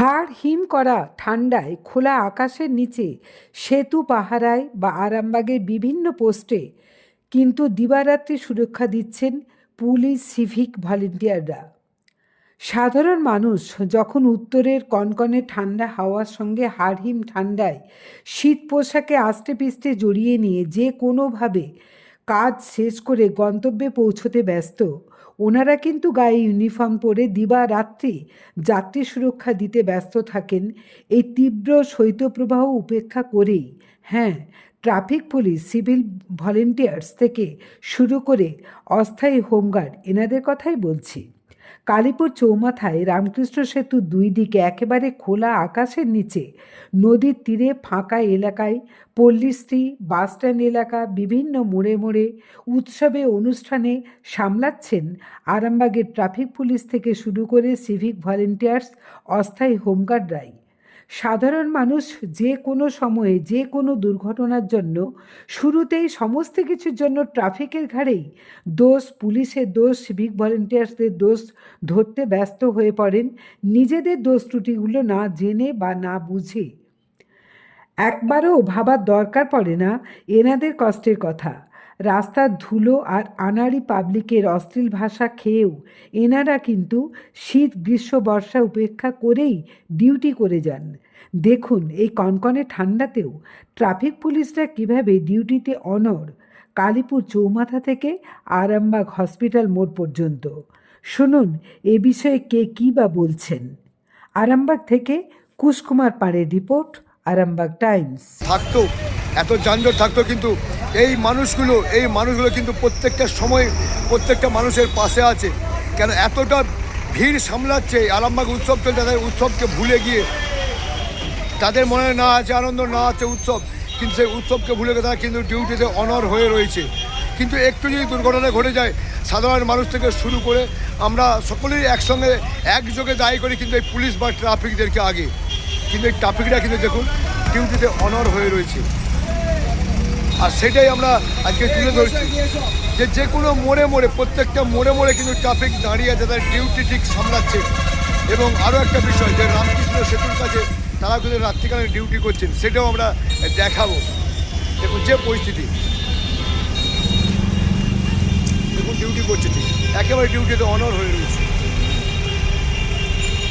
হাড় হিম করা ঠান্ডায় খোলা আকাশের নিচে সেতু পাহারায় বা আরামবাগের বিভিন্ন পোস্টে কিন্তু দিবারাত্রি সুরক্ষা দিচ্ছেন পুলিশ সিভিক ভলেন্টিয়াররা। সাধারণ মানুষ যখন উত্তরের কনকনে ঠান্ডা হাওয়ার সঙ্গে হাড়হিম ঠান্ডায় শীত পোশাকে আষ্টে পিষ্টে জড়িয়ে নিয়ে যে কোনোভাবে কাজ শেষ করে গন্তব্যে পৌঁছতে ব্যস্ত। ওনারা কিন্তু গায়ে ইউনিফর্ম পরে দিবা রাত্রি যাত্রী সুরক্ষা দিতে ব্যস্ত থাকেন। এই তীব্র শৈত্যপ্রবাহ উপেক্ষা করেই হ্যাঁ ট্রাফিক পুলিশ, সিভিল ভলেন্টিয়ার্স থেকে শুরু করে অস্থায়ী হোমগার্ড এনাদের কথাই বলছি। কালীপুর চৌমাথায় রামকৃষ্ণ সেতু দুই দিকে একেবারে খোলা আকাশের নিচে। নদীর তীরে ফাঁকা এলাকায় পল্লীশ্রী বাসস্ট্যান্ড এলাকা, বিভিন্ন মোড়ে মোড়ে উৎসবে অনুষ্ঠানে সামলাচ্ছেন আরামবাগের ট্রাফিক পুলিশ থেকে শুরু করে সিভিক ভলেন্টিয়ার্স, অস্থায়ী হোমগার্ডরাই সাধারণ মানুষ যে কোনো সময়ে যে কোনো দুর্ঘটনার জন্য শুরুতেই সমস্ত কিছুর জন্য ট্রাফিকের ঘাড়েই দোষ, পুলিশের দোষ সিভিক ভলেন্টিয়ার্সদের দোষ ধরতে ব্যস্ত হয়ে পড়েন নিজেদের দোষ ত্রুটিগুলো না জেনে বা না বুঝে। একবারও ভাবার দরকার পড়ে না এনাদের কষ্টের কথা। রাস্তার ধুলো আর আনাড়ি পাবলিকের অশ্লীল ভাষা খেয়েও এনারা কিন্তু শীত, গ্রীষ্ম, বর্ষা উপেক্ষা করেই ডিউটি করে যান। দেখুন, এই কনকনে ঠান্ডাতেও ট্রাফিক পুলিশরা কীভাবে ডিউটিতে অনর কালীপুর চৌমাথা থেকে আরামবাগ হসপিটাল মোড় পর্যন্ত। শুনুন, এ বিষয়ে কে কী বা বলছেন। আরামবাগ থেকে কুশকুমার পাড়ের রিপোর্ট, আরামবাগ টাইমস। থাকতো, এত যানজট থাকতো কিন্তু এই মানুষগুলো এই মানুষগুলো কিন্তু প্রত্যেকটা সময় প্রত্যেকটা মানুষের পাশে আছে। কেন এতটা ভিড় সামলাচ্ছে আরামবাগ উৎসব চলছে তাদের উৎসবকে ভুলে গিয়ে। তাদের মনে না আছে আনন্দ, না আছে উৎসব, কিন্তু সেই উৎসবকে ভুলে গিয়ে তারা কিন্তু ডিউটিতে অনর হয়ে রয়েছে। কিন্তু একটু যদি দুর্ঘটনা ঘটে যায়, সাধারণ মানুষ থেকে শুরু করে আমরা সকলেই একসঙ্গে একযোগে দায়ী করি কিন্তু এই পুলিশ বা ট্রাফিকদেরকে আগে। কিন্তু এই ট্রাফিকরা কিন্তু দেখুন, ডিউটিতে অনর হয়ে রয়েছে। আর সেটাই আমরা আজকে তুলে ধরছি। যে যে কোনো মোড়ে মোড়ে, প্রত্যেকটা মোড়ে মোড়ে কিন্তু ট্রাফিক দাঁড়িয়ে আছে, তাদের ডিউটি ঠিক সামলাচ্ছে। এবং আরও একটা বিষয়, যে রামকৃষ্ণ সেতুর কাছে তারা কিন্তু রাত্রিকালীন ডিউটি করছেন, সেটাও আমরা দেখাবো। দেখুন, যে পরিস্থিতি। দেখুন ডিউটি করছে ঠিক। একেবারে ডিউটিতে অনর হয়ে রয়েছে।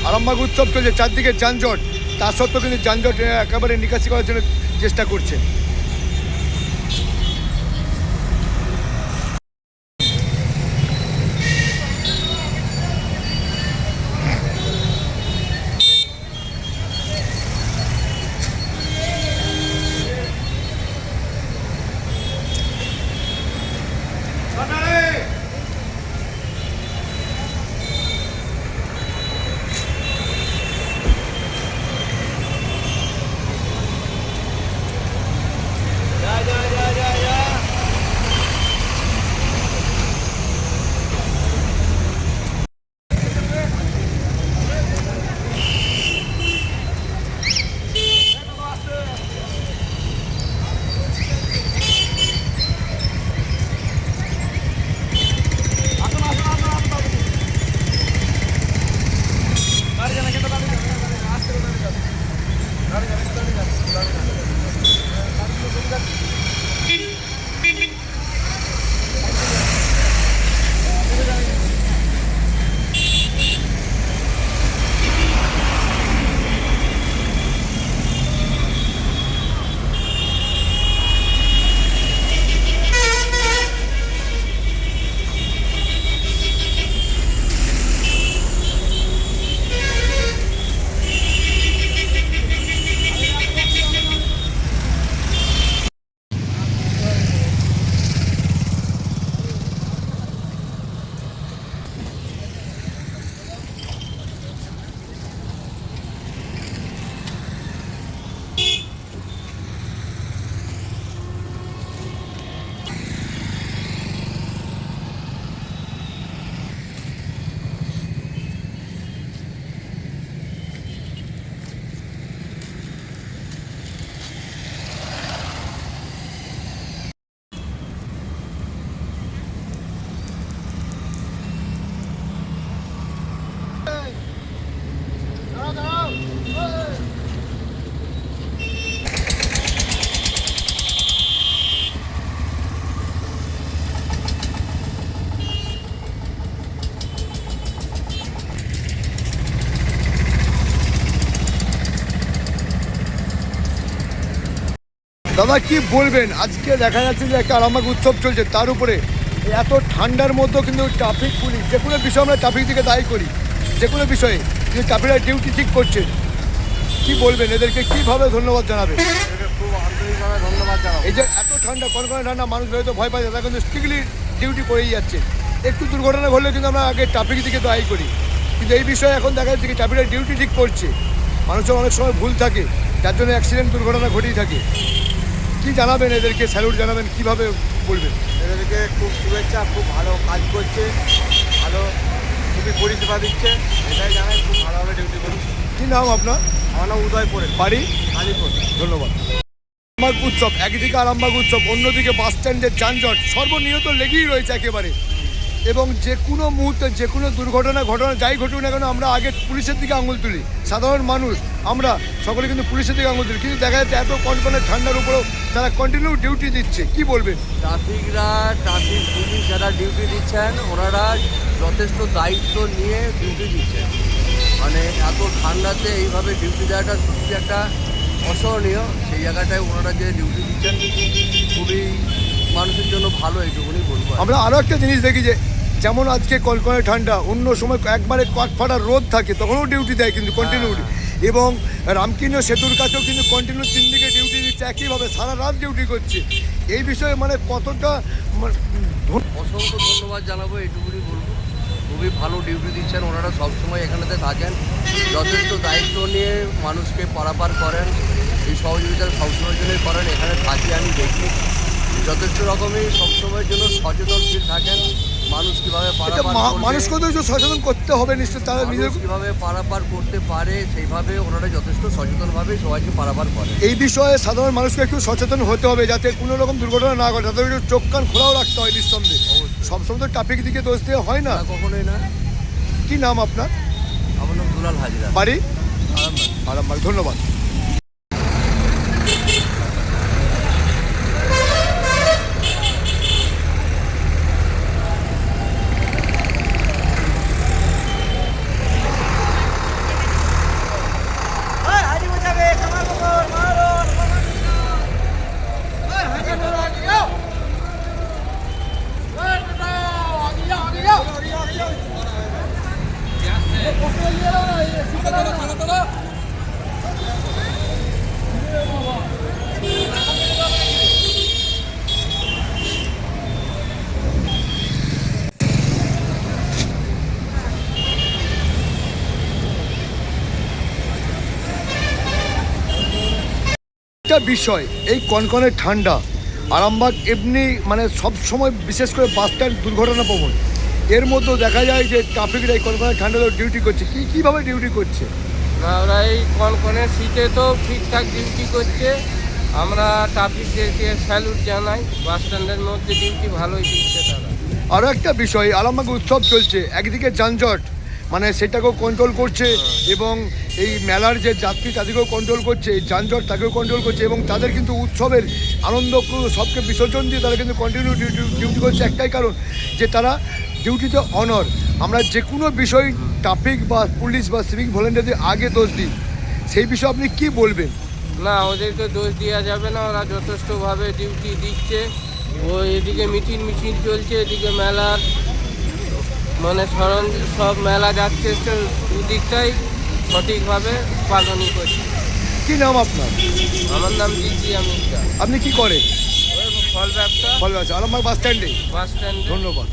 আরামবাগ উৎসব চলছে, চারদিকে যানজট। তা সত্ত্বেও কিন্তু যানজট একেবারে নিকাশি করার জন্য চেষ্টা করছে দাদা কি বলবেন? আজকে দেখা যাচ্ছে যে একটা আরামবাগ উৎসব চলছে। তার উপরে এত ঠান্ডার মধ্যেও কিন্তু ট্রাফিক পুলিশ যে কোনো বিষয়ে আমরা ট্রাফিক দিকে দায়ী করি। যে কোনো বিষয়ে কিন্তু ট্রাফিকরা ডিউটি ঠিক করছে। কি বলবেন? এদেরকে কীভাবে ধন্যবাদ জানাব। এই যে এত ঠান্ডা কনকনে ঠান্ডা মানুষ হয়তো ভয় পাচ্ছে তারা কিন্তু স্ট্রিক্টলি ডিউটি করেই যাচ্ছে। একটু দুর্ঘটনা ঘটলে কিন্তু আমরা আগে ট্রাফিক দিকে দায়ী করি। কিন্তু এই বিষয়ে এখন দেখা যাচ্ছে কি ট্রাফিকের ডিউটি ঠিক করছে। মানুষের অনেক সময় ভুল থাকে যার জন্য অ্যাক্সিডেন্ট দুর্ঘটনা ঘটেই থাকে। কি জানাবেন এদেরকে? স্যালুট জানাবেন কীভাবে বলবেন? এদেরকে খুব শুভেচ্ছা খুব ভালো কাজ করছে ভালো খুবই পরিষেবা দিচ্ছে এটাই জানাই খুব ভালোভাবে ডিউটি করছে। কি নাম আপনার? আমার নাম উদয় পড়েন বাড়ি? কালীপুর। ধন্যবাদ। আরামবাগ উৎসব একদিকে আরামবাগ উৎসব অন্যদিকে বাস স্ট্যান্ডের যানজট সর্বনিহত লেগেই রয়েছে একেবারে। এবং যে কোনো মুহূর্তে, যে কোনো দুর্ঘটনা, ঘটনা যাই ঘটুক না কেন, আমরা আগে পুলিশের দিকে আঙুল তুলি। সাধারণ মানুষ, আমরা সকলে কিন্তু পুলিশের দিকে আঙুল তুলি। কিন্তু দেখা যাচ্ছে এত কনকনে ঠান্ডার উপরেও তারা কন্টিনিউ ডিউটি দিচ্ছে। কি বলবেন? ট্রাফিকরা, ট্রাফিক পুলিশ যারা ডিউটি দিচ্ছেন, ওনারা যথেষ্ট দায়িত্ব নিয়ে ডিউটি দিচ্ছেন। মানে এত ঠান্ডাতে এইভাবে ডিউটি দেওয়াটা সত্যি একটা অসহনীয়। সেই জায়গাটায় ওনারা যে ডিউটি দিচ্ছেন, খুবই মানুষের জন্য ভালো এইটুকুনি বলব আমরা আরও একটা জিনিস দেখি যে যেমন আজকে কনকনে ঠান্ডা অন্য সময় একবারে কাঠফাটা রোদ থাকে তখনও ডিউটি দেয় কিন্তু কন্টিনিউটি এবং রামকৃষ্ণ সেতুর কাছেও কিন্তু কন্টিনিউ তিন দিকে ডিউটি দিচ্ছে একইভাবে সারা রাত ডিউটি করছে। এই বিষয়ে মানে কতটা মানে অসংখ্য ধন্যবাদ জানাব এইটুকুনি বলব। খুবই ভালো ডিউটি দিচ্ছেন ওনারা সবসময় এখানেতে থাকেন। যথেষ্ট দায়িত্ব নিয়ে মানুষকে পারাপার করেন। এই সহযোগিতা সবসময়ের জন্যই করেন এখানে থাকি আমি দেখি। যথেষ্ট রকমই সবসময়ের জন্য সচেতনশীল থাকেন। মানুষ কীভাবে মানুষকে তো একটু সচেতন করতে হবে নিশ্চয় তারা নিজের কীভাবে পারাপার করতে পারে সেইভাবে ওনারা যথেষ্ট সচেতনভাবে সবাইকে পারাপার করে। এই বিষয়ে সাধারণ মানুষকে একটু সচেতন হতে হবে যাতে কোনো রকম দুর্ঘটনা না ঘটে। তাদের একটু চোখ কান খোলাও রাখতে হয় নিঃসন্দেহে। সবসময় তো ট্রাফিক দিকে দোষ দিয়ে হয় না। না কখনোই না। কি নাম আপনার? আমার নাম দুলাল হাজিরা। বাড়ি? আরামবাগ। আরামবাগ ধন্যবাদ। বিষয়, এই কনকনে ঠান্ডা, আরামবাগ এমনি মানে সব সময় বিশেষ করে বাস স্ট্যান্ড দুর্ঘটনা প্রবণ এর মধ্যেও দেখা যায় যে ট্রাফিকরা এই কনকনে ঠান্ডা ডিউটি করছে। কি কীভাবে ডিউটি করছে? না ওরা এই কনকনে শীতে তো ঠিকঠাক ডিউটি করছে। আমরা ট্রাফিকদেরকে স্যালুট জানাই। বাস স্ট্যান্ডের মধ্যে ডিউটি ভালোই দিচ্ছে তারা। আরও একটা বিষয় আরামবাগ উৎসব চলছে। একদিকে যানজট মানে সেটাকেও কন্ট্রোল করছে এবং এই মেলার যে যাত্রী তাদেরকেও কন্ট্রোল করছে এই যানজট তাকেও কন্ট্রোল করছে এবং তাদের কিন্তু উৎসবের আনন্দ সবকে বিসর্জন দিয়ে তারা কিন্তু কন্টিনিউ ডিউটি ডিউটি করছে। একটাই কারণ যে তারা ডিউটিতে অনর আমরা যে কোনো বিষয় ট্রাফিক বা পুলিশ বা সিভিক ভলেন্টিয়ারদের আগে দোষ দিই। সেই বিষয়ে আপনি কি বলবেন? না ওদেরকে দোষ দেওয়া যাবে না। ওরা যথেষ্টভাবে ডিউটি দিচ্ছে। ও এদিকে মিটিং মিছিল চলছে এদিকে মেলার মানে সরঞ্জ সব মেলা যাচ্ছে দুদিকটাই সঠিকভাবে পালনই করছে। কি নাম আপনার? আমার নাম জিজিয়া মির্জা আপনি কি করেন? ফল ব্যবসা। ভালো আছে আরামবাগ বাস স্ট্যান্ডে বাস স্ট্যান্ডে ধন্যবাদ।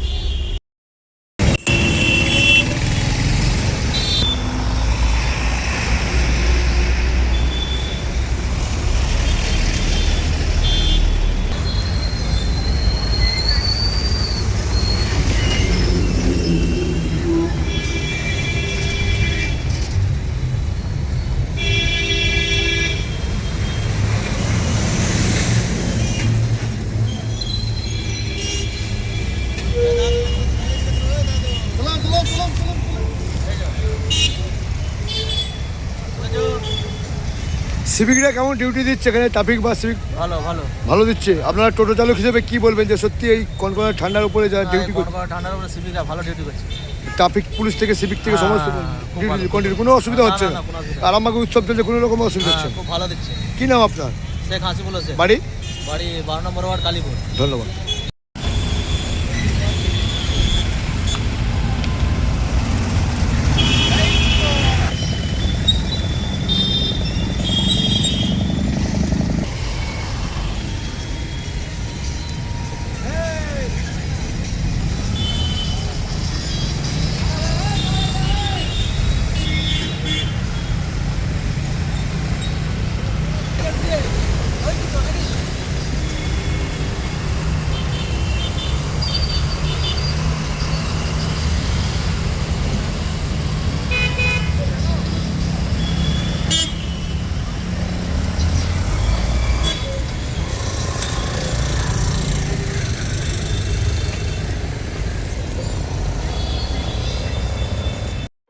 সিভিকরা কেমন ডিউটি দিচ্ছে এখানে? ট্রাফিক বা সিভিক ভালো ভালো। ভালো দিচ্ছে। আপনারা টোটো চালক হিসেবে কি বলবেন যে সত্যি এই কনকনে ঠান্ডার উপরে যারা ডিউটি করছে? ঠান্ডার উপরে সিভিকরা ভালো ডিউটি করছে। ট্রাফিক পুলিশ থেকে সিভিক থেকে সমস্ত হ্যাঁ, ভালো। কন্টিনিউ কোনো অসুবিধা হচ্ছে না, আর আমাকে উৎসব চলছে কোনো রকম অসুবিধা হচ্ছে খুব ভালো দিচ্ছে। কি নাম আপনার? শেখ হাসিবুল হোসেন। বাড়ি? বাড়ি বারো নম্বর ওয়ার্ড কালীপুর। ধন্যবাদ।